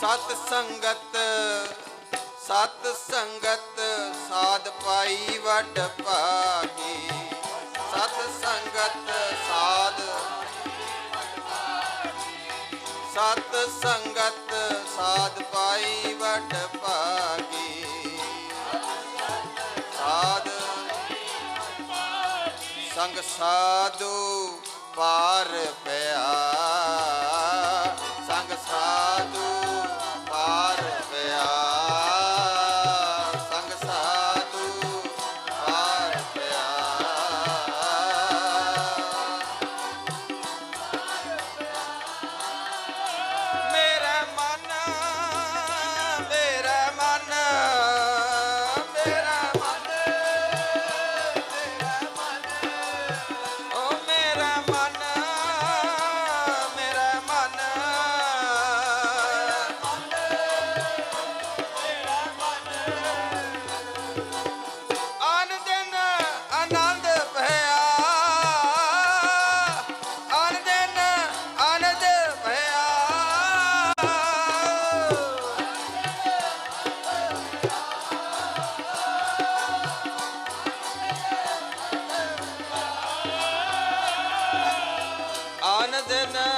ਸਤ ਸੰਗਤ ਸਤ ਸੰਗਤ ਸਾਧ ਪਾਈ ਵਡ ਭਾਗੀ। ਸਤ ਸੰਗਤ ਸਾਧ ਸਤ ਸੰਗਤ ਸਾਧ ਪਾਈ ਵਡ ਭਾਗੀ। ਸਾਧ ਸੰਗ ਸਾਧੂ ਪਾਰ ਪੈ Sadhana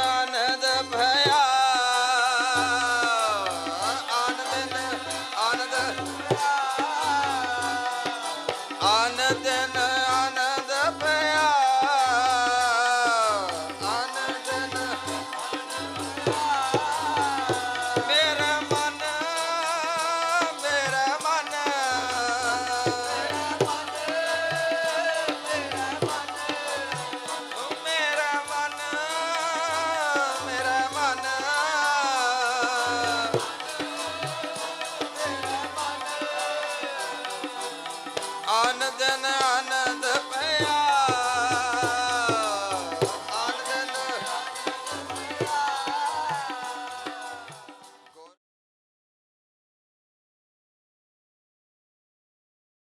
ندنا عنا